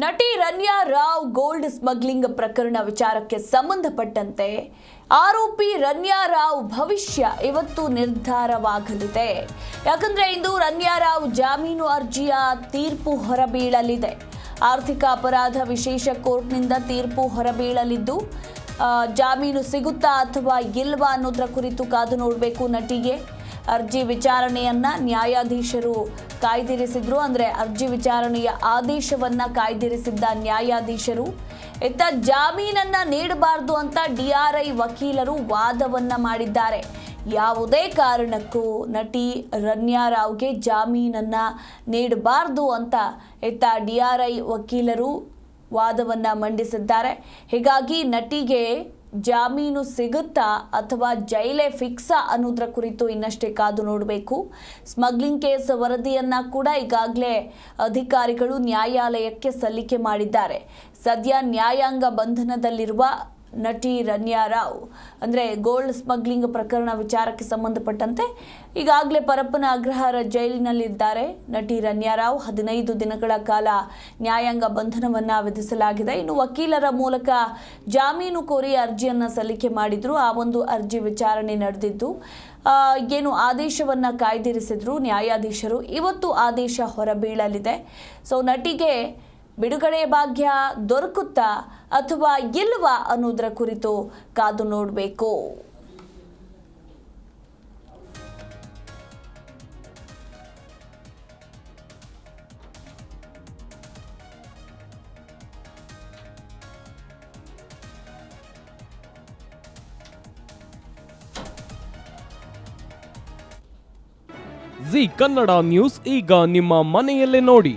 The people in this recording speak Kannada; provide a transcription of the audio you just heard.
ನಟಿ ರನ್ಯಾ ರಾವ್ ಗೋಲ್ಡ್ ಸ್ಮಗ್ಲಿಂಗ್ ಪ್ರಕರಣ ವಿಚಾರಕ್ಕೆ ಸಂಬಂಧಪಟ್ಟಂತೆ ಆರೋಪಿ ರನ್ಯಾ ರಾವ್ ಭವಿಷ್ಯ ಇವತ್ತು ನಿರ್ಧಾರವಾಗಲಿದೆ. ಯಾಕಂದ್ರೆ ಇಂದು ರನ್ಯಾ ರಾವ್ ಜಾಮೀನು ಅರ್ಜಿಯ ತೀರ್ಪು ಹೊರಬೀಳಲಿದೆ. ಆರ್ಥಿಕ ಅಪರಾಧ ವಿಶೇಷ ಕೋರ್ಟ್ನಿಂದ ತೀರ್ಪು ಹೊರಬೀಳಲಿದ್ದು ಜಾಮೀನು ಸಿಗುತ್ತಾ ಅಥವಾ ಇಲ್ವಾ ಅನ್ನೋದ್ರ ಕುರಿತು ಕಾದು ನೋಡಬೇಕು ನಟಿಗೆ. ಅರ್ಜಿ ವಿಚಾರಣೆಯನ್ನ ನ್ಯಾಯಾಧೀಶರು ಕಾಯ್ದಿರಿಸಿದ್ರು. ಅಂದ್ರೆ ಅರ್ಜಿ ವಿಚಾರಣೆಯ ಆದೇಶವನ್ನ ಕಾಯ್ದಿರಿಸಿದ್ದ ನ್ಯಾಯಾಧೀಶರು, ಇತ್ತ ಜಾಮೀನನ್ನ ನೀಡಬಾರದು ಅಂತ ಡಿಆರ್ಐ ವಕೀಲರು ವಾದವನ್ನ ಮಾಡಿದ್ದಾರೆ. ಯಾವುದೇ ಕಾರಣಕ್ಕೂ ನಟಿ ರನ್ಯಾ ರಾವ್ಗೆ ಜಾಮೀನನ್ನ ನೀಡಬಾರದು ಅಂತ ಇತ್ತ ಡಿಆರ್ಐ ವಕೀಲರು ವಾದವನ್ನ ಮಂಡಿಸಿದ್ದಾರೆ. ಹೀಗಾಗಿ ನಟಿಗೆ ಜಾಮೀನು ಸಿಗುತ್ತಾ ಅಥವಾ ಜೈಲೇ ಫಿಕ್ಸಾ ಅನ್ನೋದ್ರ ಕುರಿತು ಇನ್ನಷ್ಟೇ ಕಾದು ನೋಡಬೇಕು. ಸ್ಮಗ್ಲಿಂಗ್ ಕೇಸ್ ವರದಿಯನ್ನ ಕೂಡ ಈಗಾಗಲೇ ಅಧಿಕಾರಿಗಳು ನ್ಯಾಯಾಲಯಕ್ಕೆ ಸಲ್ಲಿಕೆ ಮಾಡಿದ್ದಾರೆ. ಸದ್ಯ ನ್ಯಾಯಾಂಗ ಬಂಧನದಲ್ಲಿರುವ ನಟಿ ರನ್ಯಾ ರಾವ್. ಅಂದರೆ ಗೋಲ್ಡ್ ಸ್ಮಗ್ಲಿಂಗ್ ಪ್ರಕರಣ ವಿಚಾರಕ್ಕೆ ಸಂಬಂಧಪಟ್ಟಂತೆ ಈಗಾಗಲೇ ಪರಪ್ಪನ ಅಗ್ರಹಾರ ಜೈಲಿನಲ್ಲಿದ್ದಾರೆ ನಟಿ ರನ್ಯಾ ರಾವ್. ಹದಿನೈದು ದಿನಗಳ ಕಾಲ ನ್ಯಾಯಾಂಗ ಬಂಧನವನ್ನು ವಿಧಿಸಲಾಗಿದೆ. ಇನ್ನು ವಕೀಲರ ಮೂಲಕ ಜಾಮೀನು ಕೋರಿ ಅರ್ಜಿಯನ್ನು ಸಲ್ಲಿಕೆ ಮಾಡಿದ್ರು. ಆ ಒಂದು ಅರ್ಜಿ ವಿಚಾರಣೆ ನಡೆದಿದ್ದು ಏನು ಆದೇಶವನ್ನು ಕಾಯ್ದಿರಿಸಿದ್ರು ನ್ಯಾಯಾಧೀಶರು. ಇವತ್ತು ಆದೇಶ ಹೊರಬೀಳಲಿದೆ. ಸೊ ನಟಿಗೆ ಬಿಡುಗಡೆ ಭಾಗ್ಯ ದೊರಕುತ್ತಾ ಅಥವಾ ಇಲ್ವಾ ಅನ್ನೋದರ ಕುರಿತು ಕಾದು ನೋಡಬೇಕು. ಜಿ ಕನ್ನಡ ನ್ಯೂಸ್ ಈಗ ನಿಮ್ಮ ಮನೆಯಲ್ಲೇ ನೋಡಿ.